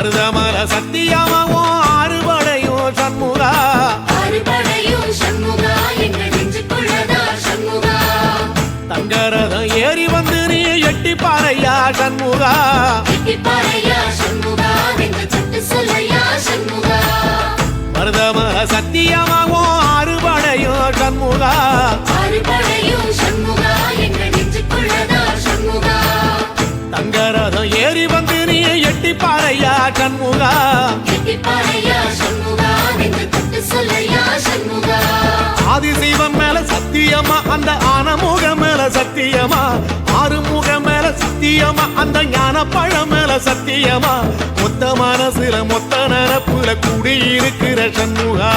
மருதமல சத்தியமாவும் ஆறுபடையும் சண்முகா. தங்கரதம் ஏறி வந்து நீ எட்டி பாறையா சண்முகா. மருதமல சத்தியமாவும் ஆறுபடையும் சண்முகா. ஏறி வந்து நீ எட்டி பாறையா சண்முகா. ஆதிசைவம் மேல சத்தியமா அந்த ஆனமுகம் மேல சத்தியமா? ஆறுமுகம் மேல சத்தியமா அந்த ஞான பழம் மேல சத்தியமா? மொத்த மனசுல மொத்த நரப்புல குடியிருக்கிற சண்முகா.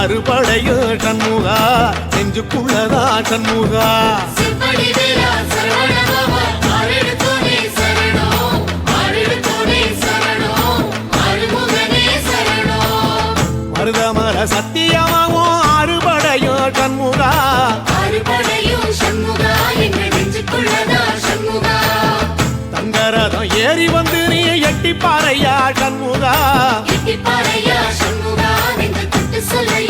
அறுபடையும் சண்முகா. நெஞ்சுக்குள்ளதா சண்முகா. சத்தியமாவும் அறுபடையும் சண்முகா. தங்கரதம் ஏறி வந்து நீ எட்டி பாறையா கெட்டிப்பாறையா சண்முகா சொல்லையா?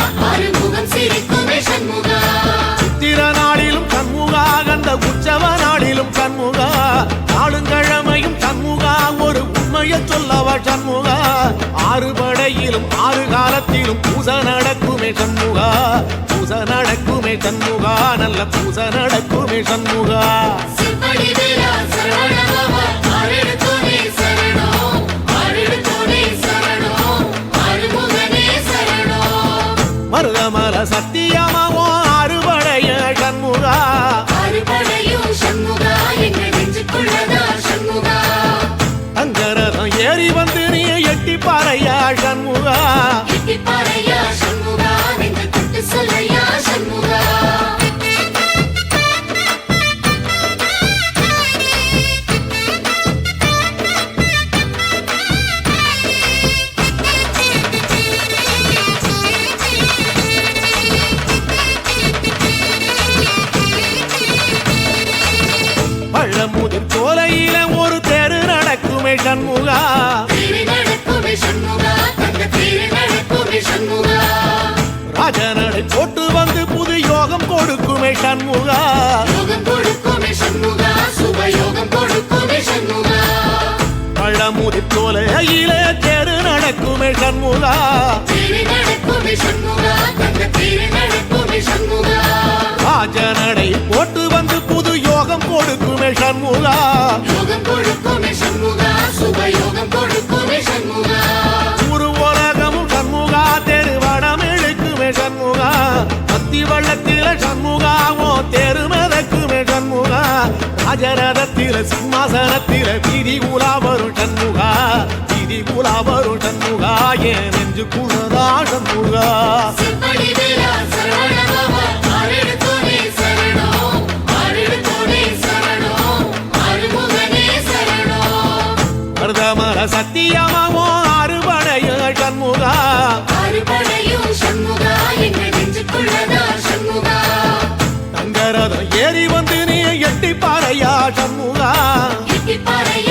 ஒரு உண்மையை சண்முகா? ஆறு படையிலும் ஆறு காலத்திலும் பூச நடக்குமே சண்முகா. பூச நடக்குமே சண்முகா நல்ல பூச நடக்குமே சண்முகா. செவ்வடி வீரா சண்முகா தேவி போட்டு வந்து புது யோகம் கொடுக்குமே சண்முகா பழமுதி கொடுக்குமே சண்முகா சுபயோகம் கொடுக்குமே சண்முகா நடக்குமே சண்முகா நடக்குமே சண்முகா சிம்மாசனத்தில வீதி உலா வரும் சண்முகா. வீதி உலா வரும் சண்முகா. ஏன் நெஞ்சு குளதா சண்முகா. மருதமர சத்தியமாவோ அறுபடைய சண்முகா. தங்கரதம் ஏறி வந்து நீ எட்டி பாறையா சண்முகா. கெட்டிப்பாறையா சண்முகா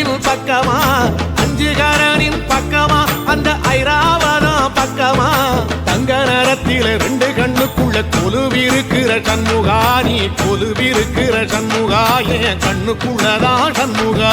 வீரவேலுவின் பக்கமா? அஞ்சுகரனின் பக்கமா? அந்த ஐராவதம் பக்கமா? தங்க நேரத்தில ரெண்டு கண்ணுக்குள்ள கொலுவிருக்கிற சண்முகா நீ கொலுவிருக்கிற சண்முகா என் கண்ணுக்குள்ளதான் சண்முகா.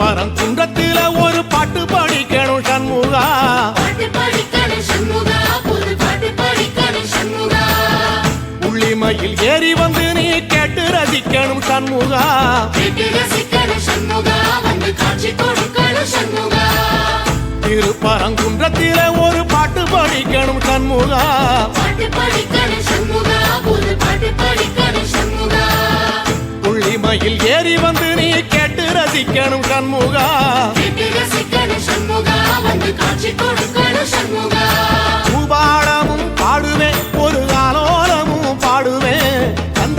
பரம் சண்முகா. திருப்பரங்குன்றத்தில ஒரு பாட்டு படிக்கணும் சண்முகா. உள்ளிமையில் ஏறி வந்து நீ கேட்டு ரசிக்கணும் சண்முகா. ரசிக்கணும் சண்முகா வந்து காட்சி கொடுக்கணும் சண்முகா.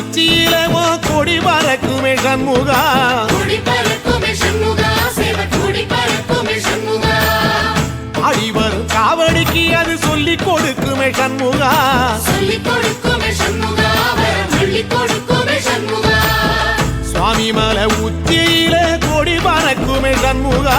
உச்சியிலவோ கொடி பறக்குமே சண்முகா. அடிவரும் காவடிக்கு அது சொல்லி கொடுக்குமே சண்முகா. சுவாமி மலை உச்சியில கொடி பறக்குமே சண்முகா.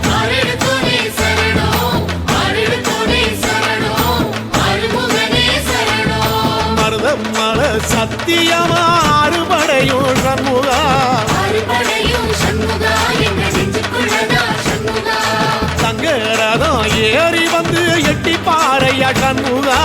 சத்தியமா அறுபடையும் சண்முகா தங்கரதம் ஏறி வந்து எட்டி பாறையா சண்முகா?